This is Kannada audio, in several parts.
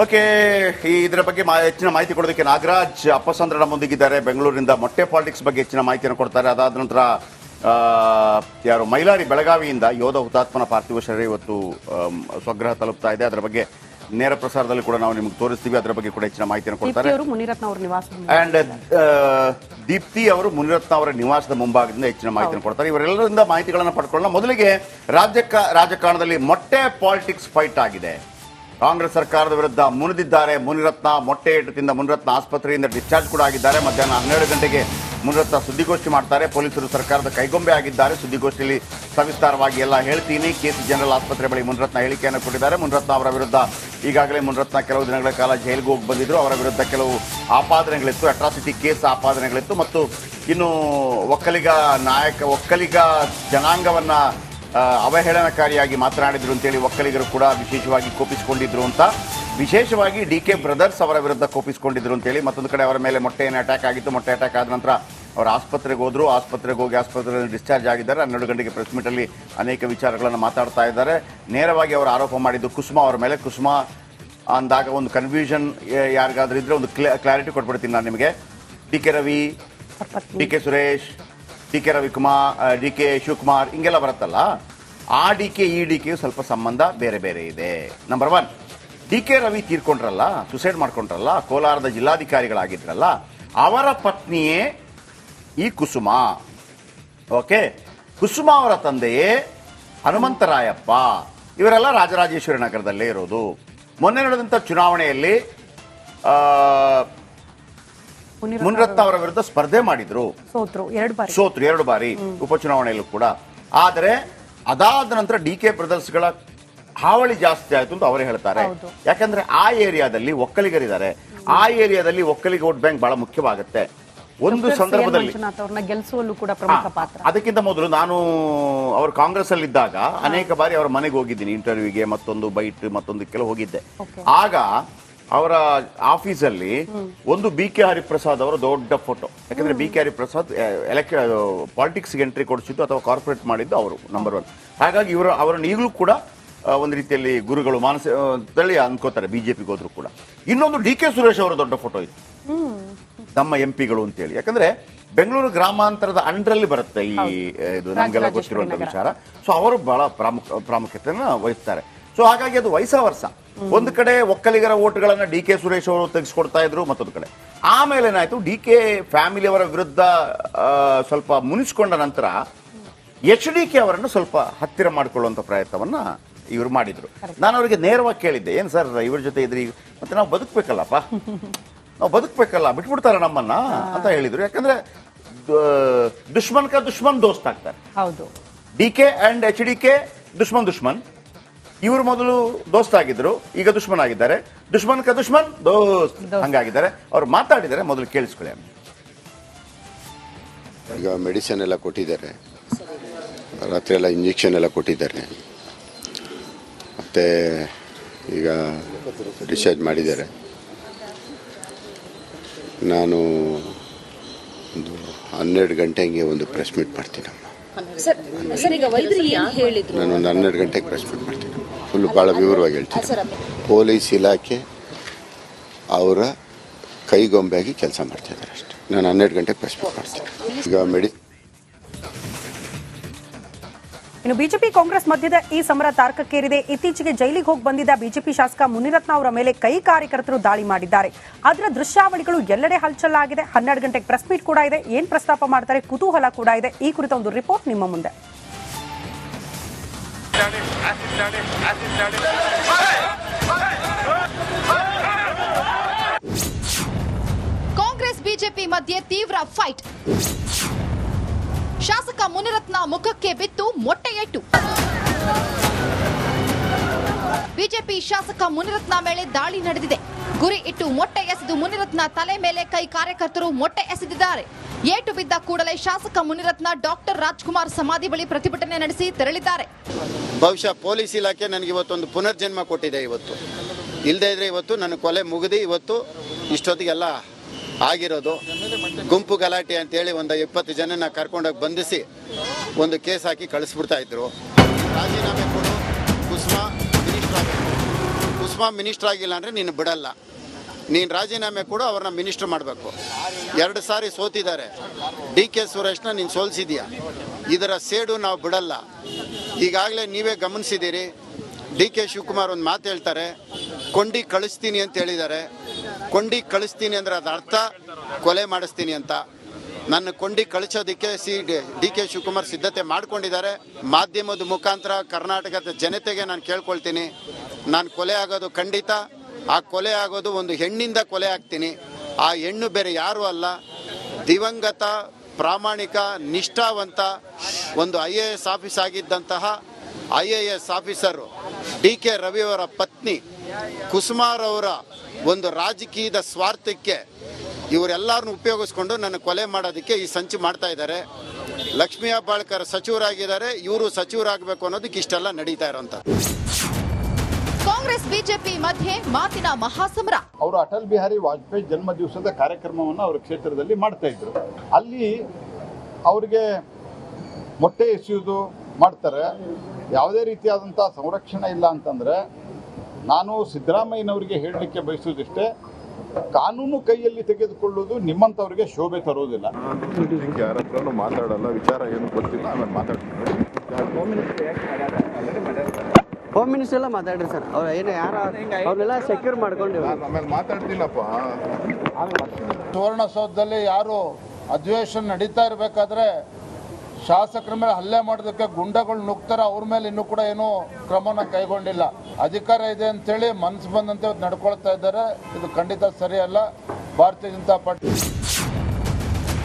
ಓಕೆ ಈ ಇದರ ಬಗ್ಗೆ ಹೆಚ್ಚಿನ ಮಾಹಿತಿ ಕೊಡೋದಕ್ಕೆ ನಾಗರಾಜ್ ಅಪ್ಪಸಂದ್ರ ನಮ್ಮೊಂದಿಗಿದ್ದಾರೆ ಬೆಂಗಳೂರಿನಿಂದ ಮೊಟ್ಟೆ ಪಾಲಿಟಿಕ್ಸ್ ಬಗ್ಗೆ ಹೆಚ್ಚಿನ ಮಾಹಿತಿಯನ್ನು ಕೊಡ್ತಾರೆ. ಅದಾದ ನಂತರ ಯಾರು ಮೈಲಾರಿ ಬೆಳಗಾವಿಯಿಂದ ಯೋಧ ಹುತಾತ್ಮನ ಪಾರ್ಥಿವ ಶರೀರ ಇವತ್ತು ಸ್ವಗ್ರಹ ತಲುಪ್ತಾ ಇದೆ. ಅದರ ಬಗ್ಗೆ ನೇರ ಪ್ರಸಾರದಲ್ಲಿ ಕೂಡ ನಾವು ನಿಮ್ಗೆ ತೋರಿಸ್ತೀವಿ. ಅದರ ಬಗ್ಗೆ ಕೂಡ ಹೆಚ್ಚಿನ ಮಾಹಿತಿಯನ್ನು ಕೊಡ್ತಾರೆ. ಅಂಡ್ ದೀಪ್ತಿ ಅವರು ಮುನಿರತ್ನ ಅವರ ನಿವಾಸದ ಮುಂಭಾಗದಿಂದ ಹೆಚ್ಚಿನ ಮಾಹಿತಿಯನ್ನು ಕೊಡ್ತಾರೆ. ಇವರೆಲ್ಲರಿಂದ ಮಾಹಿತಿಗಳನ್ನು ಪಡ್ಕೊಳ್ಳೋಣ. ಮೊದಲಿಗೆ ರಾಜ್ಯ ರಾಜಕಾರಣದಲ್ಲಿ ಮೊಟ್ಟೆ ಪಾಲಿಟಿಕ್ಸ್ ಫೈಟ್ ಆಗಿದೆ. ಕಾಂಗ್ರೆಸ್ ಸರ್ಕಾರದ ವಿರುದ್ಧ ಮುನಿದಿದ್ದಾರೆ. ಮುನಿರತ್ನ ಮೊಟ್ಟೆ ಏಟದಿಂದ ಮುನಿರತ್ನ ಆಸ್ಪತ್ರೆಯಿಂದ ಡಿಸ್ಚಾರ್ಜ್ ಕೂಡ ಆಗಿದ್ದಾರೆ. ಮಧ್ಯಾಹ್ನ ಹನ್ನೆರಡು ಗಂಟೆಗೆ ಮುನಿರತ್ನ ಸುದ್ದಿಗೋಷ್ಠಿ ಮಾಡ್ತಾರೆ. ಪೊಲೀಸರು ಸರ್ಕಾರದ ಕೈಗೊಂಬೆ ಆಗಿದ್ದಾರೆ. ಸುದ್ದಿಗೋಷ್ಠಿಯಲ್ಲಿ ಸವಿಸ್ತಾರವಾಗಿ ಎಲ್ಲ ಹೇಳ್ತೀನಿ. ಕೆಸಿ ಜನರಲ್ ಆಸ್ಪತ್ರೆ ಬಳಿ ಮುನಿರತ್ನ ಹೇಳಿಕೆಯನ್ನು ಕೊಟ್ಟಿದ್ದಾರೆ. ಮುನಿರತ್ನ ಅವರ ವಿರುದ್ಧ ಈಗಾಗಲೇ ಮುನಿರತ್ನ ಕೆಲವು ದಿನಗಳ ಕಾಲ ಜೈಲಿಗೆ ಹೋಗಿ ಬಂದಿದ್ರು. ಅವರ ವಿರುದ್ಧ ಕೆಲವು ಆಪಾದನೆಗಳಿತ್ತು. Atrocity case ಆಪಾದನೆಗಳಿತ್ತು. ಮತ್ತು ಇನ್ನು ಒಕ್ಕಲಿಗ ನಾಯಕ, ಒಕ್ಕಲಿಗ ಜನಾಂಗವನ್ನ ಅವಹೇಳನಕಾರಿಯಾಗಿ ಮಾತನಾಡಿದ್ರು ಅಂತೇಳಿ ಒಕ್ಕಲಿಗರು ಕೂಡ ವಿಶೇಷವಾಗಿ ಕೋಪಿಸಿಕೊಂಡಿದ್ರು ಅಂತ. ವಿಶೇಷವಾಗಿ ಡಿ ಕೆ ಬ್ರದರ್ಸ್ ಅವರ ವಿರುದ್ಧ ಕೋಪಿಸಿಕೊಂಡಿದ್ರು ಅಂತೇಳಿ ಮತ್ತೊಂದು ಕಡೆ ಅವರ ಮೇಲೆ ಮೊಟ್ಟೆಯನ್ನು ಅಟ್ಯಾಕ್ ಆಗಿತ್ತು. ಮೊಟ್ಟೆ ಅಟ್ಯಾಕ್ ಆದ ನಂತರ ಅವರು ಆಸ್ಪತ್ರೆಗೆ ಹೋದರು. ಆಸ್ಪತ್ರೆಗೆ ಹೋಗಿ ಆಸ್ಪತ್ರೆಯಲ್ಲಿ ಡಿಸ್ಚಾರ್ಜ್ ಆಗಿದ್ದಾರೆ. ಹನ್ನೆರಡು ಗಂಟೆಗೆ ಪ್ರೆಸ್ ಮೀಟಲ್ಲಿ ಅನೇಕ ವಿಚಾರಗಳನ್ನು ಮಾತಾಡ್ತಾ ಇದ್ದಾರೆ. ನೇರವಾಗಿ ಅವರು ಆರೋಪ ಮಾಡಿದ್ದು ಕುಸುಮಾ ಅವರ ಮೇಲೆ. ಕುಸುಮಾ ಅಂದಾಗ ಒಂದು ಕನ್ಫ್ಯೂಷನ್ ಯಾರಿಗಾದ್ರೂ ಇದ್ರೆ ಒಂದು ಕ್ಲಾರಿಟಿ ಕೊಟ್ಬಿಡ್ತೀನಿ ನಾನು ನಿಮಗೆ. D K Ravi D K Suresh D K Ravikumar D K Shivakumar ಹಿಂಗೆಲ್ಲ ಬರುತ್ತಲ್ಲ, ಆ ಡಿ ಕೆ, ಈ ಡಿ ಕೆಯು ಸ್ವಲ್ಪ ಸಂಬಂಧ ಬೇರೆ ಬೇರೆ ಇದೆ. Number one D K Ravi ತೀರ್ಕೊಂಡ್ರಲ್ಲ suicide ಮಾಡ್ಕೊಂಡ್ರಲ್ಲ, ಕೋಲಾರದ ಜಿಲ್ಲಾಧಿಕಾರಿಗಳಾಗಿದ್ರಲ್ಲ, ಅವರ ಪತ್ನಿಯೇ ಈ ಕುಸುಮ. ಓಕೆ ಕುಸುಮ ಅವರ ತಂದೆಯೇ ಹನುಮಂತರಾಯಪ್ಪ. ಇವರೆಲ್ಲ ರಾಜರಾಜೇಶ್ವರಿ ನಗರದಲ್ಲೇ ಇರೋದು. ಮೊನ್ನೆ ನಡೆದಂಥ ಚುನಾವಣೆಯಲ್ಲಿ ಮುನಿರತ್ನ ಅವರ ವಿರುದ್ಧ ಸ್ಪರ್ಧೆ ಮಾಡಿದ್ರು. ಸೋತ್ರು ಎರಡು ಬಾರಿ. ಸೋತ್ರು ಎರಡು ಬಾರಿ ಉಪಚುನಾವಣೆಯಲ್ಲೂ ಕೂಡ. ಆದರೆ ಅದಾದ ನಂತರ ಡಿ ಕೆ ಬ್ರದರ್ಸ್ಗಳ ಹಾವಳಿ ಜಾಸ್ತಿ ಆಯ್ತು ಅಂತ ಅವರೇ ಹೇಳ್ತಾರೆ. ಯಾಕಂದ್ರೆ ಆ ಏರಿಯಾದಲ್ಲಿ ಒಕ್ಕಲಿಗರಿದ್ದಾರೆ. ಆ ಏರಿಯಾದಲ್ಲಿ ಒಕ್ಕಲಿಗ ವೋಟ್ ಬ್ಯಾಂಕ್ ಬಹಳ ಮುಖ್ಯವಾಗುತ್ತೆ. ಒಂದು ಸಂದರ್ಭದಲ್ಲಿ ಗೆಲ್ಲಿಸುವಲ್ಲೂ ಕೂಡ ಪ್ರಮುಖ ಪಾತ್ರ. ಅದಕ್ಕಿಂತ ಮೊದಲು ನಾನು ಅವರು ಕಾಂಗ್ರೆಸ್ ಅಲ್ಲಿ ಇದ್ದಾಗ ಅನೇಕ ಬಾರಿ ಅವರ ಮನೆಗೆ ಹೋಗಿದ್ದೀನಿ. ಇಂಟರ್ವ್ಯೂಗೆ ಮತ್ತೊಂದು ಬೈಟ್ ಮತ್ತೊಂದಕ್ಕೆಲ್ಲ ಹೋಗಿದ್ದೆ. ಆಗ ಅವರ ಆಫೀಸಲ್ಲಿ ಒಂದು ಬಿ ಕೆ ಹರಿಪ್ರಸಾದ್ ಅವರ ದೊಡ್ಡ ಫೋಟೋ. ಯಾಕಂದ್ರೆ ಬಿ ಕೆ ಹರಿಪ್ರಸಾದ್ ಎಲೆಕ್ ಪಾಲಿಟಿಕ್ಸ್ ಎಂಟ್ರಿ ಕೊಡಿಸಿದ್ದು ಅಥವಾ ಕಾರ್ಪೊರೇಟ್ ಮಾಡಿದ್ದು ಅವರು ನಂಬರ್ ಒನ್ ಹಾಗಾಗಿ ಇವರು ಅವರನ್ನು ಈಗಲೂ ಕೂಡ ಒಂದು ರೀತಿಯಲ್ಲಿ ಗುರುಗಳು ಮಾನಸ ತಳ್ಳಿ ತಳಿ ಅನ್ಕೋತಾರೆ ಬಿಜೆಪಿಗೆ ಹೋದ್ರು ಕೂಡ. ಇನ್ನೊಂದು ಡಿ ಕೆ ಸುರೇಶ್ ಅವರ ದೊಡ್ಡ ಫೋಟೋ ಇದೆ. ನಮ್ಮ ಎಂ ಪಿಗಳು ಅಂತೇಳಿ. ಯಾಕಂದ್ರೆ ಬೆಂಗಳೂರು ಗ್ರಾಮಾಂತರದ ಅಂಡ್ರಲ್ಲಿ ಬರುತ್ತೆ ಈ ಇದು ನಮಗೆಲ್ಲ ಗೊತ್ತಿರುವಂತಹ ಗೊತ್ತಿರುವಂತ ವಿಚಾರ. ಸೊ ಅವರು ಬಹಳ ಪ್ರಾಮುಖ ಪ್ರಾಮುಖ್ಯತೆಯನ್ನು ವಹಿಸ್ತಾರೆ. ಸೊ ಹಾಗಾಗಿ ಅದು ವಯಸ್ಸ ವರ್ಷ ಒಂದು ಕಡೆ ಒಕ್ಕಲಿಗರ ಓಟ್ಗಳನ್ನ ಡಿ ಕೆ ಸುರೇಶ್ ಅವರು ತೆಗೆಸ್ಕೊಡ್ತಾ ಇದ್ರು ಮತ್ತೊಂದು ಕಡೆ. ಆಮೇಲೆ ಏನಾಯ್ತು ಡಿ ಕೆ ಫ್ಯಾಮಿಲಿಯವರ ವಿರುದ್ಧ ಸ್ವಲ್ಪ ಮುನಿಸ್ಕೊಂಡ ನಂತರ ಎಚ್ ಡಿ ಕೆ ಅವರನ್ನು ಸ್ವಲ್ಪ ಹತ್ತಿರ ಮಾಡಿಕೊಳ್ಳುವಂತ ಪ್ರಯತ್ನವನ್ನ ಇವರು ಮಾಡಿದ್ರು. ನಾನು ಅವರಿಗೆ ನೇರವಾಗಿ ಕೇಳಿದ್ದೆ ಏನ್ ಸರ್ ಇವ್ರ ಜೊತೆ ಇದ್ರಿ? ಮತ್ತೆ ನಾವು ಬದುಕಬೇಕಲ್ಲಪ್ಪ. ನಾವು ಬದುಕಬೇಕಲ್ಲ ಬಿಟ್ಬಿಡ್ತಾರ ನಮ್ಮನ್ನ ಅಂತ ಹೇಳಿದ್ರು. ಯಾಕಂದ್ರೆ ದುಶ್ಮನ್ ಕ ದುಶ್ಮನ್ ದೋಸ್ತ್ ಆಗ್ತಾರೆ. ಹೌದು. D K and H D K ದುಶ್ಮನ್ ದುಶ್ಮನ್. ಇವರು ಮೊದಲು ದೋಸ್ತ್ ಆಗಿದ್ರು ಈಗ ದುಶ್ಮನ್ ಆಗಿದ್ದಾರೆ. ದುಶ್ಮನ್ ಕ ದುಶ್ಮನ್ ದೋಸ್ತ್. ಹಂಗಾಗಿದ್ದಾರೆ. ಅವ್ರು ಮಾತಾಡಿದ್ದಾರೆ ಮೊದಲು ಕೇಳಿಸ್ಕೊಳ್ಳಿ ಈಗ ಮೆಡಿಸಿನ್ ಎಲ್ಲ ಕೊಟ್ಟಿದ್ದಾರೆ. ರಾತ್ರಿ ಎಲ್ಲ ಇಂಜೆಕ್ಷನ್ ಎಲ್ಲ ಕೊಟ್ಟಿದ್ದಾರೆ. ಮತ್ತು ಈಗ ಡಿಸ್ಚಾರ್ಜ್ ಮಾಡಿದ್ದಾರೆ. ನಾನು ಒಂದು ಹನ್ನೆರಡು ಗಂಟೆ ಹಂಗೆ ಒಂದು ಪ್ರೆಸ್ ಮೀಟ್ ಮಾಡ್ತೀನಿ ಸರ್ ಸರ್ ಈಗ ವೈದ್ಯರು ಏನ್ ಹೇಳಿದ್ರು? ನಾನು ಒಂದು ಹನ್ನೆರಡು ಗಂಟೆಗೆ ಪ್ರೆಸ್ ಮೀಟ್ ಮಾಡ್ತೀನಿ. ಫುಲ್ ಭಾಳ ವಿವರವಾಗಿ ಹೇಳ್ತೀನಿ. ಪೊಲೀಸ್ ಇಲಾಖೆ ಅವರ ಕೈಗೊಂಬೆಯಾಗಿ ಕೆಲಸ ಮಾಡ್ತಿದ್ದಾರೆ ಅಷ್ಟೇ. ನಾನು ಹನ್ನೆರಡು ಗಂಟೆಗೆ ಪ್ರೆಸ್ ಮೀಟ್ ಮಾಡ್ತೀನಿ. ಈಗ ಮೆಡಿ ಇನ್ನು ಬಿಜೆಪಿ ಕಾಂಗ್ರೆಸ್ ಮಧ್ಯದ ಈ ಸಮರ ತಾರಕಕ್ಕೇರಿದೆ. ಇತ್ತೀಚೆಗೆ ಜೈಲಿಗೆ ಹೋಗಿ ಬಂದಿದ್ದ ಬಿಜೆಪಿ ಶಾಸಕ ಮುನಿರತ್ನ ಅವರ ಮೇಲೆ ಕೈ ಕಾರ್ಯಕರ್ತರು ದಾಳಿ ಮಾಡಿದ್ದಾರೆ. ಅದರ ದೃಶ್ಯಾವಳಿಗಳು ಎಲ್ಲೆಡೆ ಹಲ್ಚಲ್ಲಾಗಿದೆ. ಹನ್ನೆರಡು ಗಂಟೆಗೆ ಪ್ರೆಸ್ ಮೀಟ್ ಕೂಡ ಇದೆ. ಏನ್ ಪ್ರಸ್ತಾಪ ಮಾಡ್ತಾರೆ ಕುತೂಹಲ ಕೂಡ ಇದೆ. ಈ ಕುರಿತ ಒಂದು ರಿಪೋರ್ಟ್ ನಿಮ್ಮ ಮುಂದೆ. ಕಾಂಗ್ರೆಸ್ ಬಿಜೆಪಿ ಮಧ್ಯೆ ತೀವ್ರ ಫೈಟ್ ಶಾಸಕ ಮುನಿರತ್ನ ಮುಖಕ್ಕೆ ಬಿತ್ತು ಮೊಟ್ಟೆಯಟ್ಟು. ಬಿಜೆಪಿ ಶಾಸಕ ಮುನಿರತ್ನ ಮೇಲೆ ದಾಳಿ ನಡೆದಿದೆ. ಗುರಿ ಇಟ್ಟು ಮೊಟ್ಟೆ ಎಸೆದು ಮುನಿರತ್ನ ತಲೆ ಮೇಲೆ ಕೈ ಕಾರ್ಯಕರ್ತರು ಮೊಟ್ಟೆ ಎಸೆದಿದ್ದಾರೆ. ಏಟು ಬಿದ್ದ ಕೂಡಲೇ ಶಾಸಕ ಮುನಿರತ್ನ ಡಾಕ್ಟರ್ ರಾಜ್ಕುಮಾರ್ ಸಮಾಧಿ ಬಳಿ ಪ್ರತಿಭಟನೆ ನಡೆಸಿ ತೆರಳಿದ್ದಾರೆ. ಬಹುಶಃ ಪೊಲೀಸ್ ಇಲಾಖೆ ನನಗೆ ಇವತ್ತೊಂದು ಪುನರ್ಜನ್ಮ ಕೊಟ್ಟಿದೆ ಇವತ್ತು. ಇಲ್ಲದೆ ಇದ್ರೆ ಇವತ್ತು ನನ್ನ ಕೊಲೆ ಮುಗಿದು ಇವತ್ತು ಇಷ್ಟೊತ್ತಿಗೆಲ್ಲ ಆಗಿರೋದು. ಗುಂಪು ಗಲಾಟೆ ಅಂತೇಳಿ ಒಂದು ಇಪ್ಪತ್ತು ಜನನ ಕರ್ಕೊಂಡೋಗಿ ಬಂಧಿಸಿ ಒಂದು ಕೇಸ್ ಹಾಕಿ ಕಳಿಸ್ಬಿಡ್ತಾ ಇದ್ರು. ರಾಜೀನಾಮೆ ಕೊಡು. ಕುಸುಮ ಮಿನಿಸ್ಟರ್ ಕುಸುಮಾ ಮಿನಿಸ್ಟರ್ ಆಗಿಲ್ಲ ಅಂದರೆ ನೀನು ಬಿಡಲ್ಲ. ನೀನು ರಾಜೀನಾಮೆ ಕೂಡ, ಅವ್ರನ್ನ ಮಿನಿಸ್ಟರ್ ಮಾಡಬೇಕು. ಎರಡು ಸಾರಿ ಸೋತಿದ್ದಾರೆ. ಡಿ ಕೆ ಸುರೇಶ್ನ ನೀನು ಸೋಲ್ಸಿದೀಯಾ? ಇದರ ಸೇಡು ನಾವು ಬಿಡಲ್ಲ. ಈಗಾಗಲೇ ನೀವೇ ಗಮನಿಸಿದ್ದೀರಿ. ಡಿ ಕೆ ಶಿವಕುಮಾರ್ ಒಂದು ಮಾತು ಹೇಳ್ತಾರೆ, ಕೊಂಡಿ ಕಳಿಸ್ತೀನಿ ಅಂತ ಹೇಳಿದ್ದಾರೆ. ಕೊಂಡಿ ಕಳಿಸ್ತೀನಿ ಅಂದರೆ ಅದು ಅರ್ಥ? ಕೊಲೆ ಮಾಡಿಸ್ತೀನಿ ಅಂತ. ನನ್ನ ಕೊಂಡಿ ಕಳಿಸೋದಕ್ಕೆ ಸಿ ಡಿ ಕೆ ಶಿವಕುಮಾರ್ ಸಿದ್ಧತೆ ಮಾಡ್ಕೊಂಡಿದ್ದಾರೆ. ಮಾಧ್ಯಮದ ಮುಖಾಂತರ ಕರ್ನಾಟಕದ ಜನತೆಗೆ ನಾನು ಕೇಳ್ಕೊಳ್ತೀನಿ. ನಾನು ಕೊಲೆ ಆಗೋದು ಖಂಡಿತ. ಆ ಕೊಲೆ ಆಗೋದು ಒಂದು ಹೆಣ್ಣಿಂದ ಕೊಲೆ ಆಗ್ತೀನಿ. ಆ ಹೆಣ್ಣು ಬೇರೆ ಯಾರೂ ಅಲ್ಲ. ದಿವಂಗತ, ಪ್ರಾಮಾಣಿಕ, ನಿಷ್ಠಾವಂತ, ಒಂದು I A S office ಆಗಿದ್ದಂತಹ I A S officer D K ರವಿಯವರ ಪತ್ನಿ ಕುಸುಮಾರವರ ಒಂದು ರಾಜಕೀಯದ ಸ್ವಾರ್ಥಕ್ಕೆ ಇವರೆಲ್ಲರನ್ನು ಉಪಯೋಗಿಸ್ಕೊಂಡು ನನ್ನ ಕೊಲೆ ಮಾಡೋದಕ್ಕೆ ಈ ಸಂಚು ಮಾಡ್ತಾ ಇದ್ದಾರೆ. ಲಕ್ಷ್ಮೀ ಹೆಬ್ಬಾಳ್ಕರ್ ಸಚಿವರಾಗಿದ್ದಾರೆ. ಇವರು ಸಚಿವರಾಗಬೇಕು ಅನ್ನೋದಕ್ಕೆ ಇಷ್ಟೆಲ್ಲ ನಡೀತಾ ಇರೋಂಥದ್ದು. ಕಾಂಗ್ರೆಸ್ ಬಿಜೆಪಿ ಮಧ್ಯೆ ಮಾತಿನ ಮಹಾಸಮರ. ಅವರು ಅಟಲ್ ಬಿಹಾರಿ ವಾಜಪೇಯಿ ಜನ್ಮ ದಿವಸದ ಕಾರ್ಯಕ್ರಮವನ್ನು ಅವರ ಕ್ಷೇತ್ರದಲ್ಲಿ ಮಾಡ್ತಾ ಇದ್ರು. ಅಲ್ಲಿ ಅವರಿಗೆ ಮೊಟ್ಟೆ ಎಸೆಯುವುದು ಮಾಡ್ತಾರೆ. ಯಾವುದೇ ರೀತಿಯಾದಂಥ ಸಂರಕ್ಷಣೆ ಇಲ್ಲ ಅಂತಂದರೆ ನಾನು ಸಿದ್ದರಾಮಯ್ಯನವರಿಗೆ ಹೇಳಲಿಕ್ಕೆ ಬಯಸೋದಿಷ್ಟೇ ಕಾನೂನು ಕೈಯಲ್ಲಿ ತೆಗೆದುಕೊಳ್ಳುವುದು ನಿಮ್ಮಂಥವ್ರಿಗೆ ಶೋಭೆ ತರುವುದಿಲ್ಲ ಯಾರ ಮಾತಾಡಲ್ಲ ವಿಚಾರ ಏನು ಗೊತ್ತಿಲ್ಲ ಆಮೇಲೆ ಮಾತಾಡ್ತೀನಿ. ಹೋಮ್ ಮಿನಿಸ್ಟರ್ ಎಲ್ಲ ಮಾತಾಡ್ರಿ ಸರ್. ಅವ್ರು ಏನು ಯಾರು ಅವ್ರನ್ನೆಲ್ಲ ಸೆಕ್ಯೂರ್ ಮಾಡ್ಕೊಂಡಿವಿ ಆಮೇಲೆ ಮಾತಾಡ್ತೀನಪ್ಪ ಸುವರ್ಣಸೌಧದಲ್ಲಿ ಯಾರು ಅಧಿವೇಶನ ನಡೀತಾ ಇರಬೇಕಾದ್ರೆ ಶಾಸಕರ ಮೇಲೆ ಹಲ್ಲೆ ಮಾಡೋದಕ್ಕೆ ಗುಂಡಗಳು ನುಗ್ತಾರೆ ಅವ್ರ ಮೇಲೆ ಇನ್ನೂ ಕೂಡ ಏನೂ ಕ್ರಮನ ಕೈಗೊಂಡಿಲ್ಲ. ಅಧಿಕಾರ ಇದೆ ಅಂತೇಳಿ ಮನಸ್ಸು ಬಂದಂತೆ ನಡ್ಕೊಳ್ತಾ ಇದ್ದಾರೆ. ಇದು ಖಂಡಿತ ಸರಿಯಲ್ಲ. ಭಾರತೀಯ ಜನತಾ ಪಾರ್ಟಿ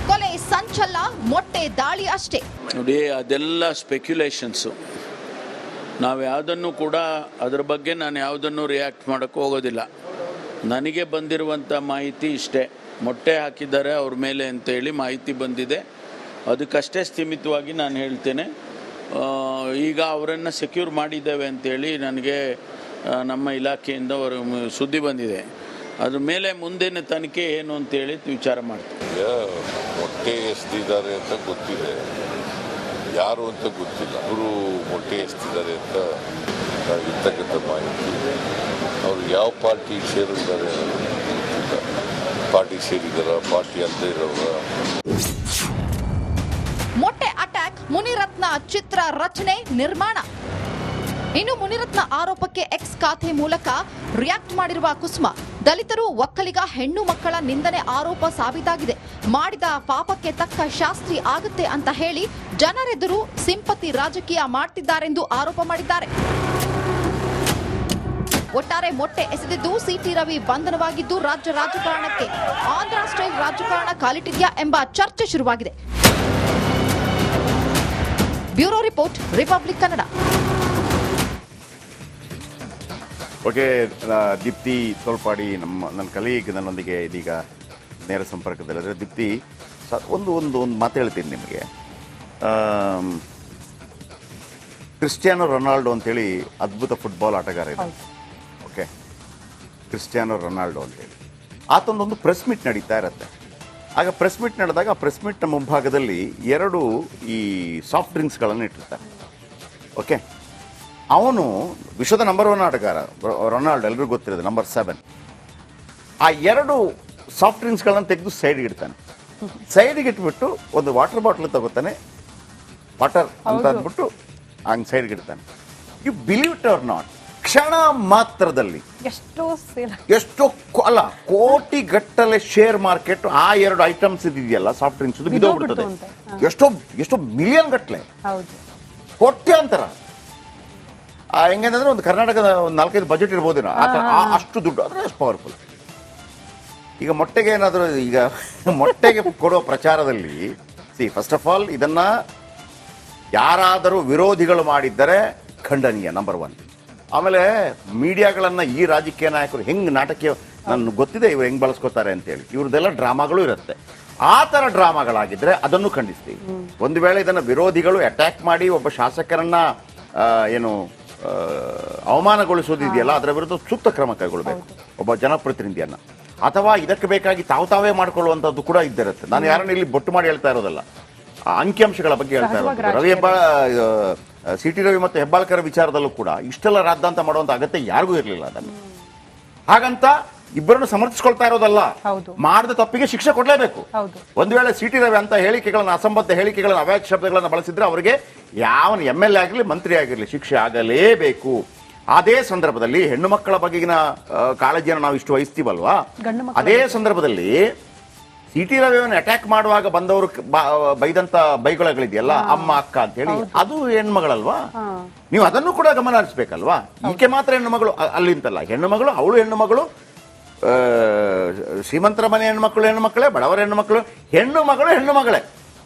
ಕೊಲೆ ಸಂಚಲ್ಲ ಮೊಟ್ಟೆ ದಾಳಿ ಅಷ್ಟೇ. ನೋಡಿ ಅದೆಲ್ಲ ಸ್ಪೆಕ್ಯುಲೇಷನ್ಸು ನಾವು ಯಾವುದನ್ನು ಕೂಡ ಅದ್ರ ಬಗ್ಗೆ ನಾನು ಯಾವುದನ್ನು ರಿಯಾಕ್ಟ್ ಮಾಡೋಕ್ಕೆ ಹೋಗೋದಿಲ್ಲ. ನನಗೆ ಬಂದಿರುವಂಥ ಮಾಹಿತಿ ಇಷ್ಟೇ. ಮೊಟ್ಟೆ ಹಾಕಿದ್ದಾರೆ ಅವ್ರ ಮೇಲೆ ಅಂತೇಳಿ ಮಾಹಿತಿ ಬಂದಿದೆ. ಅದಕ್ಕಷ್ಟೇ ಸ್ಥಿಮಿತವಾಗಿ ನಾನು ಹೇಳ್ತೇನೆ. ಈಗ ಅವರನ್ನು ಸೆಕ್ಯೂರ್ ಮಾಡಿದ್ದೇವೆ ಅಂತೇಳಿ ನನಗೆ ನಮ್ಮ ಇಲಾಖೆಯಿಂದ ಅವರ ಸುದ್ದಿ ಬಂದಿದೆ. ಅದ್ರ ಮೇಲೆ ಮುಂದಿನ ತನಿಖೆ ಏನು ಅಂತೇಳಿ ವಿಚಾರ ಮಾಡ್ತೀವಿ ಮೊಟ್ಟೆ ಎಸ್ದಿದ್ದಾರೆ ಅಂತ ಗೊತ್ತಿದೆ. ಯಾರು ಅಂತ ಗೊತ್ತಿಲ್ಲ. ಅವರು ಮೊಟ್ಟೆ ಎಷ್ಟಿದ್ದಾರೆ ಅಂತ ಇರ್ತಕ್ಕಂಥ ಮಾಹಿತಿ. ಅವರು ಯಾವ ಪಾರ್ಟಿ ಸೇರಿದ್ದಾರೆ ಪಾರ್ಟಿ ಸೇರಿದಾರ, ಪಾರ್ಟಿ ಅಂತ ಇರೋರ. ಮೊಟ್ಟೆ ಅಟ್ಯಾಕ್, ಮುನಿರತ್ನ ಚಿತ್ರ ರಚನೆ, ನಿರ್ಮಾಣ. ಇನ್ನು ಮುನಿರತ್ನ ಆರೋಪಕ್ಕೆ ಎಕ್ಸ್ ಖಾತೆ ಮೂಲಕ ರಿಯಾಕ್ಟ್ ಮಾಡಿರುವ ಕುಸುಮ. ದಲಿತರು ಒಕ್ಕಲಿಗ ಹೆಣ್ಣು ಮಕ್ಕಳ ನಿಂದನೆ ಆರೋಪ ಸಾಬೀತಾಗಿದೆ. ಮಾಡಿದ ಪಾಪಕ್ಕೆ ತಕ್ಕ ಶಾಸ್ತಿ ಆಗುತ್ತೆ ಅಂತ ಹೇಳಿ ಜನರೆದುರು ಸಿಂಪತಿ ರಾಜಕೀಯ ಮಾಡ್ತಿದ್ದಾರೆಂದು ಆರೋಪ ಮಾಡಿದ್ದಾರೆ. ಒಟ್ಟಾರೆ ಮೊಟ್ಟೆ ಎಸೆದಿದ್ದು ಸಿಟಿ ರವಿ ಬಂಧನವಾಗಿದ್ದು ರಾಜ್ಯ ರಾಜಕಾರಣಕ್ಕೆ, ಆಂಧ್ರ ಸ್ಟೈಲ್ ರಾಜಕಾರಣ ಕಾಲಿಟ್ಟಿದ್ಯಾ ಎಂಬ ಚರ್ಚೆ ಶುರುವಾಗಿದೆ. Bureau report, Republic Kannada. Okay Deepti Tholpadi ನಮ್ಮ ನನ್ನ ಕಲೀಗ್ ನನ್ನೊಂದಿಗೆ ಇದೀಗ ನೇರ ಸಂಪರ್ಕದಲ್ಲಿದ್ದಾರೆ. ದೀಪ್ತಿ ಒಂದು ಒಂದು ಒಂದು ಮಾತು ಹೇಳ್ತೀನಿ ನಿಮಗೆ. ಕ್ರಿಸ್ಟಿಯಾನೋ ರೊನಾಲ್ಡೋ ಅಂತೇಳಿ ಅದ್ಭುತ ಫುಟ್ಬಾಲ್ ಆಟಗಾರ ಇದೆ ಓಕೆ ಕ್ರಿಸ್ಟಿಯಾನೋ ರೊನಾಲ್ಡೋ ಅಂತೇಳಿ. ಆತೊಂದೊಂದು ಪ್ರೆಸ್ ಮೀಟ್ ನಡೀತಾ ಇರುತ್ತೆ. ಆಗ ಪ್ರೆಸ್ ಮೀಟ್ ನಡೆದಾಗ ಆ ಪ್ರೆಸ್ ಮೀಟ್ನ ಮುಂಭಾಗದಲ್ಲಿ ಎರಡು ಈ ಸಾಫ್ಟ್ ಡ್ರಿಂಕ್ಸ್ಗಳನ್ನು ಇಟ್ಟಿರ್ತಾರೆ. ಓಕೆ ಅವನು ವಿಶ್ವದ ನಂಬರ್ ಒನ್ ಆಟಗಾರ. ರೊನಾಲ್ಡ್ ಎಲ್ರಿಗೂ ಗೊತ್ತಿರೋದು ನಂಬರ್ ಸೆವೆನ್ ಆ ಎರಡು ಸಾಫ್ಟ್ ಡ್ರಿಂಕ್ಸ್ಗಳನ್ನ ತೆಗೆದು ಸೈಡ್ಗೆ ಇಡ್ತಾನೆ. ಸೈಡ್ಗೆ ಇಟ್ಬಿಟ್ಟು ಒಂದು ವಾಟರ್ ಬಾಟ್ಲ್ ತಗೋತಾನೆ. ವಾಟರ್ ಅಂತ ಅಂದ್ಬಿಟ್ಟು ಹಂಗೆ ಸೈಡ್ಗೆ ಇಡ್ತಾನೆ. You believe it or not ಕ್ಷಣ ಮಾತ್ರದಲ್ಲಿ ಎಷ್ಟೋ ಎಷ್ಟೋ ಅಲ್ಲ ಕೋಟಿ ಗಟ್ಟಲೆ ಶೇರ್ ಮಾರ್ಕೆಟ್ ಆ ಎರಡು ಐಟಮ್ಸ್ ಇದೆಯಲ್ಲ ಸಾಫ್ಟ್ ಡ್ರಿಂಕ್ಸ್ ಬಿದ್ದೋಗ್ಬಿಡ್ತದೆ. ಎಷ್ಟೋ ಎಷ್ಟೋ ಮಿಲಿಯನ್ ಗಟ್ಟಲೆ. ಹೌದು. ಕೋಟ್ಯಾಂತರ. ಆ, ಹೆಂಗಂದ್ರೆ ಒಂದು ಕರ್ನಾಟಕದ ಒಂದು ನಾಲ್ಕೈದು ಬಜೆಟ್ ಇರ್ಬೋದೇನೋ ಆ ಅಷ್ಟು ದುಡ್ಡು ಅಂದ್ರೆ ಅಷ್ಟು ಪವರ್ಫುಲ್ ಈಗ ಮೊಟ್ಟೆಗೆ ಏನಾದರೂ ಈಗ ಮೊಟ್ಟೆಗೆ ಕೊಡೋ ಪ್ರಚಾರದಲ್ಲಿ ಸಿ ಫಸ್ಟ್ ಆಫ್ ಆಲ್ ಇದನ್ನ ಯಾರಾದರೂ ವಿರೋಧಿಗಳು ಮಾಡಿದ್ದರೆ ಖಂಡನೀಯ ನಂಬರ್ ಒನ್ ಆಮೇಲೆ ಮೀಡಿಯಾಗಳನ್ನು ಈ ರಾಜಕೀಯ ನಾಯಕರು ಹೆಂಗ್ ನಾಟಕೀಯ ನನ್ಗೆ ಗೊತ್ತಿದೆ ಇವ್ರು ಹೆಂಗ್ ಬಳಸ್ಕೋತಾರೆ ಅಂತೇಳಿ. ಇವ್ರದ್ದೆಲ್ಲ ಡ್ರಾಮಾಗಳು ಇರುತ್ತೆ. ಆ ಥರ ಡ್ರಾಮಾಗಳಾಗಿದ್ರೆ ಅದನ್ನು ಖಂಡಿಸ್ತೀವಿ. ಒಂದು ವೇಳೆ ಇದನ್ನ ವಿರೋಧಿಗಳು ಅಟ್ಯಾಕ್ ಮಾಡಿ ಒಬ್ಬ ಶಾಸಕರನ್ನು ಆ, ಏನು ಅವಮಾನಗೊಳಿಸೋದಿದೆಯಲ್ಲ ಅದರ ವಿರುದ್ಧ ಸೂಕ್ತ ಕ್ರಮ ಕೈಗೊಳ್ಳಬೇಕು. ಒಬ್ಬ ಜನಪ್ರತಿನಿಧಿಯನ್ನ. ಅಥವಾ ಇದಕ್ಕೆ ಬೇಕಾಗಿ ತಾವು ತಾವೇ ಮಾಡ್ಕೊಳ್ಳುವಂಥದ್ದು ಕೂಡ ಇದ್ದಿರುತ್ತೆ ನಾನು ಯಾರನ್ನ ಇಲ್ಲಿ ಬೊಟ್ಟು ಮಾಡಿ ಹೇಳ್ತಾ ಇರೋದಲ್ಲ ಆ ಅಂಕಿಅಂಶಗಳ ಬಗ್ಗೆ ಹೇಳ್ತಾ ಇರೋದು. ರವಿ ಹೆಬ್ಬಾಳ ಸಿ ಟಿ ರವಿ ಮತ್ತು ಹೆಬ್ಬಾಳ್ಕರ್ ವಿಚಾರದಲ್ಲೂ ಕೂಡ ಇಷ್ಟೆಲ್ಲ ರಾದ್ದಾಂತ ಮಾಡುವಂಥ ಅಗತ್ಯ ಯಾರಿಗೂ ಇರಲಿಲ್ಲ ಅದನ್ನು. ಹಾಗಂತ ಇಬ್ಬರನ್ನು ಸಮರ್ಥಿಸ್ಕೊಳ್ತಾ ಇರೋದಲ್ಲ. ಮಾಡಿದ ತಪ್ಪಿಗೆ ಶಿಕ್ಷೆ ಕೊಡಲೇಬೇಕು. ಒಂದು ವೇಳೆ ಸಿಟಿ ರವಿ ಅಂತ ಹೇಳಿಕೆಗಳನ್ನು ಅಸಂಬದ್ಧ ಹೇಳಿಕೆಗಳನ್ನು ಅವ್ಯಾಚ ಶಬ್ದಗಳನ್ನು ಬಳಸಿದ್ರೆ ಅವರಿಗೆ ಯಾವ ಎಂ ಎಲ್ ಎ ಆಗಿರಲಿ ಮಂತ್ರಿ ಆಗಿರಲಿ ಶಿಕ್ಷೆ ಆಗಲೇಬೇಕು. ಅದೇ ಸಂದರ್ಭದಲ್ಲಿ ಹೆಣ್ಣು ಮಕ್ಕಳ ಬಗೆಗಿನ ಕಾಳಜಿಯನ್ನು ನಾವು ಇಷ್ಟು ವಹಿಸ್ತೀವಲ್ವಾ? ಅದೇ ಸಂದರ್ಭದಲ್ಲಿ ಸಿಟಿ ರವಿಯನ್ನು ಅಟ್ಯಾಕ್ ಮಾಡುವಾಗ ಬಂದವರು ಬೈದಂತ ಬೈಗೊಳಗಳಿದೆಯಲ್ಲ ಅಮ್ಮ ಅಕ್ಕ ಅಂತ ಹೇಳಿ ಅದು ಹೆಣ್ಮಗಳಲ್ವಾ? ನೀವು ಅದನ್ನು ಕೂಡ ಗಮನ ಹರಿಸ್ಬೇಕಲ್ವಾ? ಈಕೆ ಮಾತ್ರ ಹೆಣ್ಣು ಮಗಳು ಅಲ್ಲಿಂತಲ್ಲ ಹೆಣ್ಣು ಮಗಳು ಅವಳು ಹೆಣ್ಣು ಮಗಳು ಶ್ರೀಮಂತರ ಮನೆ ಹೆಣ್ಮಕ್ಳು ಹೆಣ್ಣು ಮಕ್ಕಳೇ ಬಡವರ ಹೆಣ್ಣು ಮಕ್ಕಳು ಹೆಣ್ಣು ಮಗಳು ಹೆಣ್ಣು ಮಗಳೇ.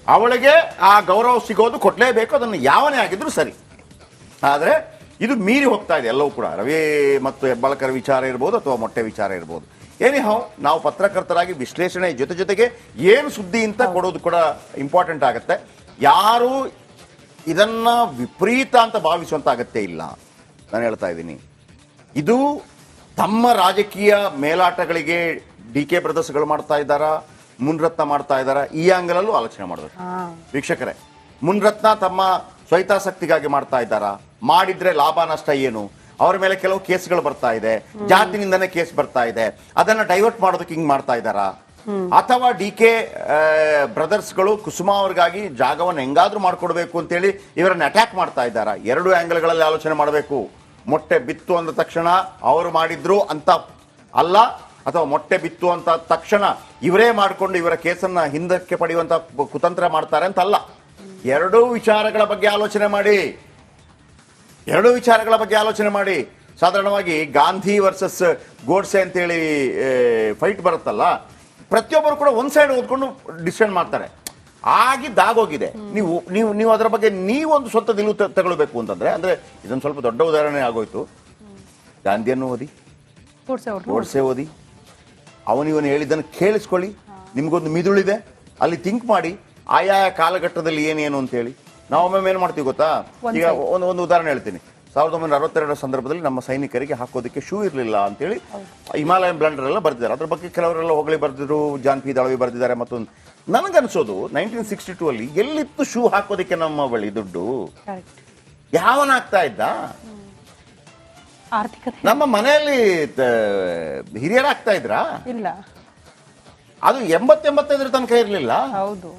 ಅವಳಿಗೆ ಆ ಗೌರವ ಸಿಗೋದು ಕೊಡ್ಲೇಬೇಕು ಅದನ್ನು ಯಾವನೇ ಆಗಿದ್ರು ಸರಿ. ಆದರೆ ಇದು ಮೀರಿ ಹೋಗ್ತಾ ಇದೆ ಎಲ್ಲವೂ ಕೂಡ. ರವಿ ಮತ್ತು ಹೆಬ್ಬಾಳ್ಕರ ವಿಚಾರ ಇರ್ಬೋದು ಅಥವಾ ಮೊಟ್ಟೆ ವಿಚಾರ ಇರ್ಬೋದು. ಏನೇ ಹೌ ನಾವು ಪತ್ರಕರ್ತರಾಗಿ ವಿಶ್ಲೇಷಣೆ ಜೊತೆ ಜೊತೆಗೆ ಏನು ಸುದ್ದಿ ಅಂತ ಕೊಡೋದು ಕೂಡ ಇಂಪಾರ್ಟೆಂಟ್ ಆಗುತ್ತೆ. ಯಾರು ಇದನ್ನ ವಿಪರೀತ ಅಂತ ಭಾವಿಸುವಂತ ಅಗತ್ಯ ಇಲ್ಲ. ನಾನು ಹೇಳ್ತಾ ಇದ್ದೀನಿ. ಇದು ತಮ್ಮ ರಾಜಕೀಯ ಮೇಲಾಟಗಳಿಗೆ ಡಿ ಕೆ ಬ್ರದರ್ಸ್ಗಳು ಮಾಡ್ತಾ ಇದ್ದಾರಾ? ಮುನ್ರತ್ನ ಮಾಡ್ತಾ ಇದ್ದಾರಾ? ಈ ಆಂಗಲಲ್ಲೂ ಆಲೋಚನೆ ಮಾಡಬೇಕು ವೀಕ್ಷಕರೇ ಮುನ್ರತ್ನ ತಮ್ಮ ಸ್ವೈತಾಸಕ್ತಿಗಾಗಿ ಮಾಡ್ತಾ ಇದ್ದಾರಾ? ಮಾಡಿದ್ರೆ ಲಾಭ ನಷ್ಟ ಏನು? ಅವರ ಮೇಲೆ ಕೆಲವು ಕೇಸ್ಗಳು ಬರ್ತಾ ಇದೆ. ಜಾತಿನಿಂದನೇ ಕೇಸ್ ಬರ್ತಾ ಇದೆ. ಅದನ್ನ ಡೈವರ್ಟ್ ಮಾಡೋದಕ್ಕೆ ಹಿಂಗ್ ಮಾಡ್ತಾ ಇದ್ದಾರಾ? ಅಥವಾ ಡಿ ಕೆ ಬ್ರದರ್ಸ್ಗಳು ಕುಸುಮಾ ಅವ್ರಿಗಾಗಿ ಜಾಗವನ್ನು ಹೆಂಗಾದ್ರೂ ಮಾಡ್ಕೊಡ್ಬೇಕು ಅಂತೇಳಿ ಇವರನ್ನ ಅಟ್ಯಾಕ್ ಮಾಡ್ತಾ ಇದ್ದಾರಾ? ಎರಡು ಆಂಗಲ್ಗಳಲ್ಲಿ ಆಲೋಚನೆ ಮಾಡಬೇಕು. ಮೊಟ್ಟೆ ಬಿತ್ತು ಅಂದ ತಕ್ಷಣ ಅವರು ಮಾಡಿದ್ರು ಅಂತ ಅಲ್ಲ, ಅಥವಾ ಮೊಟ್ಟೆ ಬಿತ್ತು ಅಂತ ತಕ್ಷಣ ಇವರೇ ಮಾಡಿಕೊಂಡು ಇವರ ಕೇಸನ್ನ ಹಿಂದಕ್ಕೆ ಪಡೆಯುವಂತ ಕುತಂತ್ರ ಮಾಡ್ತಾರೆ ಅಂತ ಅಲ್ಲ ಎರಡೂ ವಿಚಾರಗಳ ಬಗ್ಗೆ ಆಲೋಚನೆ ಮಾಡಿ. ಎರಡೂ ವಿಚಾರಗಳ ಬಗ್ಗೆ ಆಲೋಚನೆ ಮಾಡಿ. ಸಾಧಾರಣವಾಗಿ ಗಾಂಧಿ ವರ್ಸಸ್ ಗೋಡ್ಸೆ ಅಂತೇಳಿ ಫೈಟ್ ಬರುತ್ತಲ್ಲ, ಪ್ರತಿಯೊಬ್ಬರು ಕೂಡ ಒಂದು ಸೈಡ್ ಓದ್ಕೊಂಡು ಡಿಸೈಡ್ ಮಾಡ್ತಾರೆ. ಆಗಿದ್ದಾಗೋಗಿದೆ ನೀವು ನೀವು ನೀವು ಅದರ ಬಗ್ಗೆ ನೀವೊಂದು ಸ್ವಂತ ನಿಲುವು ತಗೊಳ್ಬೇಕು ಅಂತಂದ್ರೆ ಅಂದ್ರೆ ಇದೊಂದು ಸ್ವಲ್ಪ ದೊಡ್ಡ ಉದಾಹರಣೆ ಆಗೋಯ್ತು. ಗಾಂಧಿಯನ್ನು ಓದಿ. ಗೋಡ್ಸೆ ಓದಿ. ಅವನಿವನು ಹೇಳಿದ್ದನ್ನು ಕೇಳಿಸ್ಕೊಳ್ಳಿ. ನಿಮ್ಗೊಂದು ಮಿದುಳಿದೆ. ಅಲ್ಲಿ ಥಿಂಕ್ ಮಾಡಿ. ಆಯಾ ಕಾಲಘಟ್ಟದಲ್ಲಿ ಏನೇನು ಅಂತೇಳಿ. ನಾವು ಒಮ್ಮೊಮ್ಮೆ ಏನು ಮಾಡ್ತೀವಿ ಗೊತ್ತಾ? ಈಗ ಒಂದು ಒಂದು ಉದಾಹರಣೆ ಹೇಳ್ತೀನಿ. ಸಾವಿರದ ಒಂಬೈನೂರ ಅರವತ್ತೆರಡರ ಸಂದರ್ಭದಲ್ಲಿ ನಮ್ಮ ಸೈನಿಕರಿಗೆ ಹಾಕೋದಕ್ಕೆ ಶೂ ಇರಲಿಲ್ಲ ಅಂತೇಳಿ ಹಿಮಾಲಯನ್ ಬ್ಲಂಡರ್ ಎಲ್ಲ ಬರೆದಿದ್ದಾರೆ. ಅದ್ರ ಬಗ್ಗೆ ಕೆಲವರೆಲ್ಲ ಹೊಗಳಿ ಬರೆದಿದ್ರು ಜಾನ್ಪಿ ದಳವಿ ಬರೆದಿದ್ದಾರೆ ಮತ್ತು ನನಗನ್ಸೋದು ನೈನ್ಟೀನ್ ಸಿಕ್ಸ್ಟಿ ಟೂ ಅಲ್ಲಿ ಎಲ್ಲಿತ್ತು ಶೂ ಹಾಕೋದಕ್ಕೆ ನಮ್ಮ ಬಳಿ ದುಡ್ಡು? ಯಾವನಾಗ್ತಾ ಇದ್ದ? ನಮ್ಮ ಮನೆಯಲ್ಲಿ ಹಿರಿಯರಾಗ್ತಾ ಇದ್ರಾ? ಇಲ್ಲ. ಅದು ಎಂಬತ್ತೆಂಬತ್ತೈದರ ತನಕ ಇರಲಿಲ್ಲ? ಹೌದು.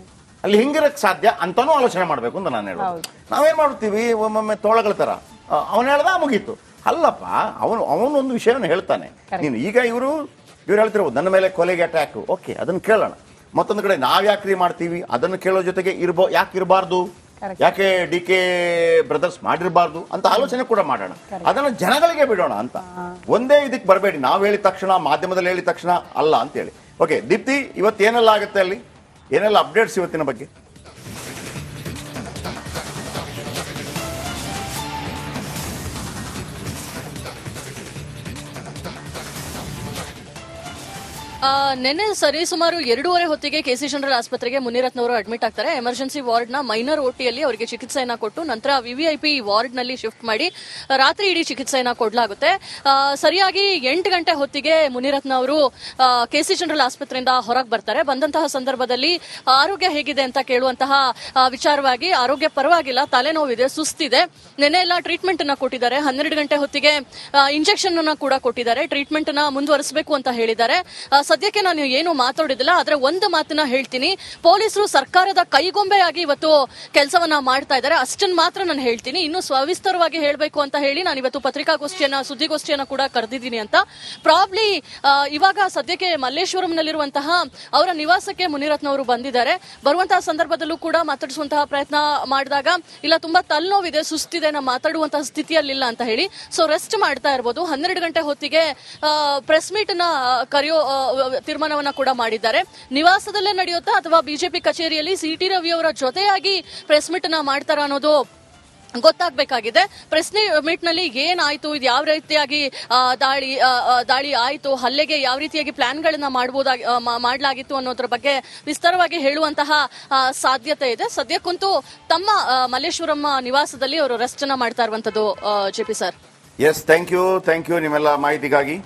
ಅಲ್ಲಿ ಹಿಂಗಿರಕ್ ಸಾಧ್ಯ ಅಂತಾನೂ ಆಲೋಚನೆ ಮಾಡಬೇಕು ಅಂತ ನಾನು ಹೇಳೋದು. ನಾವೇನ್ ಮಾಡ್ತೀವಿ ಒಮ್ಮೊಮ್ಮೆ ತೋಳಗಳ ತರ. ಅವನು ಹೇಳ್ದ ಮುಗೀತು. ಅಲ್ಲಪ್ಪ ಅವನು ಅವನು ಒಂದು ವಿಷಯವನ್ನು ಹೇಳ್ತಾನೆ. ನೀನು ಈಗ ಇವರು ಇವ್ರು ಹೇಳ್ತಿರ್ಬೋದು ನನ್ನ ಮೇಲೆ ಕೊಲೆಗೆ ಅಟ್ಯಾಕ್ ಓಕೆ ಅದನ್ನ ಕೇಳೋಣ. ಮತ್ತೊಂದು ಕಡೆ ನಾವು ಯಾಕ್ರಿ ಮಾಡ್ತೀವಿ? ಅದನ್ನು ಕೇಳೋ ಜೊತೆಗೆ ಇರ್ಬೋ ಯಾಕೆ ಇರಬಾರ್ದು? ಯಾಕೆ ಡಿ ಕೆ ಬ್ರದರ್ಸ್ ಮಾಡಿರಬಾರ್ದು? ಅಂತ ಆಲೋಚನೆ ಕೂಡ ಮಾಡೋಣ. ಅದನ್ನ ಜನಗಳಿಗೆ ಬಿಡೋಣ ಅಂತ. ಒಂದೇ ಇದಕ್ಕೆ ಬರಬೇಡಿ. ನಾವು ಹೇಳಿದ ತಕ್ಷಣ ಮಾಧ್ಯಮದಲ್ಲಿ ಹೇಳಿದ ತಕ್ಷಣ ಅಲ್ಲ ಅಂತೇಳಿ ಓಕೆ ದೀಪ್ತಿ ಇವತ್ತು ಏನೆಲ್ಲ ಆಗುತ್ತೆ ಅಲ್ಲಿ? ಏನೆಲ್ಲ ಅಪ್ಡೇಟ್ಸ್ ಇವತ್ತಿನ ಬಗ್ಗೆ? ನೆನ್ನೆ ಸರಿ ಸುಮಾರು ಎರಡೂವರೆ ಹೊತ್ತಿಗೆ ಕೆಸಿ ಜನರಲ್ ಆಸ್ಪತ್ರೆಗೆ ಮುನಿರತ್ನವರು ಅಡ್ಮಿಟ್ ಆಗ್ತಾರೆ. ಎಮರ್ಜೆನ್ಸಿ ವಾರ್ಡ್ನ ಮೈನರ್ ಓಟಿಯಲ್ಲಿ ಅವರಿಗೆ ಚಿಕಿತ್ಸೆಯನ್ನ ಕೊಟ್ಟು ನಂತರ ವಿವಿಐಪಿ ವಾರ್ಡ್ನಲ್ಲಿ ಶಿಫ್ಟ್ ಮಾಡಿ, ರಾತ್ರಿ ಇಡೀ ಚಿಕಿತ್ಸೆಯನ್ನ ಕೊಡಲಾಗುತ್ತೆ. ಸರಿಯಾಗಿ ಎಂಟು ಗಂಟೆ ಹೊತ್ತಿಗೆ ಮುನಿರತ್ನ ಅವರು ಕೆಸಿ ಜನರಲ್ ಆಸ್ಪತ್ರೆಯಿಂದ ಹೊರಗೆ ಬರ್ತಾರೆ. ಬಂದಂತಹ ಸಂದರ್ಭದಲ್ಲಿ ಆರೋಗ್ಯ ಹೇಗಿದೆ ಅಂತ ಕೇಳುವಂತಹ ವಿಚಾರವಾಗಿ ಆರೋಗ್ಯ ಪರವಾಗಿಲ್ಲ, ತಲೆನೋವಿದೆ, ಸುಸ್ತಿದೆ. ನೆನ್ನೆ ಎಲ್ಲ ಟ್ರೀಟ್ಮೆಂಟ್ ಅನ್ನ ಕೊಟ್ಟಿದ್ದಾರೆ. ಹನ್ನೆರಡು ಗಂಟೆ ಹೊತ್ತಿಗೆ ಇಂಜೆಕ್ಷನ್ ಅನ್ನ ಕೂಡ ಕೊಟ್ಟಿದ್ದಾರೆ. ಟ್ರೀಟ್ಮೆಂಟ್ ಅನ್ನ ಮುಂದುವರಿಸಬೇಕು ಅಂತ ಹೇಳಿದ್ದಾರೆ. ಸದ್ಯಕ್ಕೆ ನಾನು ಏನು ಮಾತಾಡೋದಿಲ್ಲ, ಆದ್ರೆ ಒಂದು ಮಾತನ್ನ ಹೇಳ್ತೀನಿ. ಪೊಲೀಸರು ಸರ್ಕಾರದ ಕೈಗೊಂಬೆಯಾಗಿ ಇವತ್ತು ಕೆಲಸವನ್ನ ಮಾಡ್ತಾ ಇದ್ದಾರೆ. ಅಷ್ಟನ್ನ ಮಾತ್ರ ನಾನು ಹೇಳ್ತೀನಿ. ಇನ್ನು ಸವಿಸ್ತರವಾಗಿ ಹೇಳಬೇಕು ಅಂತ ಹೇಳಿ ನಾನು ಇವತ್ತು ಪತ್ರಿಕಾಗೋಷ್ಠಿಯನ್ನ, ಸುದ್ದಿಗೋಷ್ಠಿಯನ್ನ ಕೂಡ ಕರೆದಿದ್ದೀನಿ ಅಂತ. ಪ್ರಾಬ್ಲಿ ಇವಾಗ ಸದ್ಯಕ್ಕೆ ಮಲ್ಲೇಶ್ವರಂನಲ್ಲಿರುವಂತಹ ಅವರ ನಿವಾಸಕ್ಕೆ ಮುನಿರತ್ನ ಅವರು ಬಂದಿದ್ದಾರೆ. ಬರುವಂತಹ ಸಂದರ್ಭದಲ್ಲೂ ಕೂಡ ಮಾತಾಡಿಸುವಂತಹ ಪ್ರಯತ್ನ ಮಾಡಿದಾಗ, ಇಲ್ಲ, ತುಂಬಾ ತಲೆನೋವಿದೆ, ಸುಸ್ತಿದೆ, ನಾ ಮಾತಾಡುವಂತಹ ಸ್ಥಿತಿಯಲ್ಲಿಲ್ಲ ಅಂತ ಹೇಳಿ. ಸೊ ರೆಸ್ಟ್ ಮಾಡ್ತಾ ಇರ್ಬೋದು. ಹನ್ನೆರಡು ಗಂಟೆ ಹೊತ್ತಿಗೆ ಪ್ರೆಸ್ ಮೀಟ್ನ ಕರೆಯೋ ತೀರ್ಮಾನವನ್ನ ಕೂಡ ಮಾಡಿದ್ದಾರೆ. ನಿವಾಸದಲ್ಲೇ ನಡೆಯುತ್ತಾ ಅಥವಾ ಬಿಜೆಪಿ ಕಚೇರಿಯಲ್ಲಿ ಸಿ ಟಿ ರವಿ ಅವರ ಜೊತೆಯಾಗಿ ಪ್ರೆಸ್ ಮೀಟ್ನ ಮಾಡ್ತಾರ ಅನ್ನೋದು ಗೊತ್ತಾಗಬೇಕಾಗಿದೆ. ಪ್ರೆಸ್ ಮೀಟ್ನಲ್ಲಿ ಏನಾಯ್ತು? ಇದು ಯಾವ ರೀತಿಯಾಗಿ ದಾಳಿ ದಾಳಿ ಆಯಿತು? ಹಲ್ಲೆಗೆ ಯಾವ ರೀತಿಯಾಗಿ ಪ್ಲಾನ್ಗಳನ್ನ ಮಾಡಬಹುದಾಗಿ ಮಾಡಲಾಗಿತ್ತು ಅನ್ನೋದ್ರ ಬಗ್ಗೆ ವಿಸ್ತಾರವಾಗಿ ಹೇಳುವಂತಹ ಸಾಧ್ಯತೆ ಇದೆ. ಸದ್ಯಕ್ಕಂತೂ ತಮ್ಮ ಮಲ್ಲೇಶ್ವರಮ್ಮ ನಿವಾಸದಲ್ಲಿ ಅವರು ರೆಸ್ಟ್ ಅನ್ನ ಮಾಡ್ತಾ ಇರುವಂತದ್ದು JP sir yes thank you thank you ನಿಮ್ಮೆಲ್ಲ ಮಾಹಿತಿಗಾಗಿ.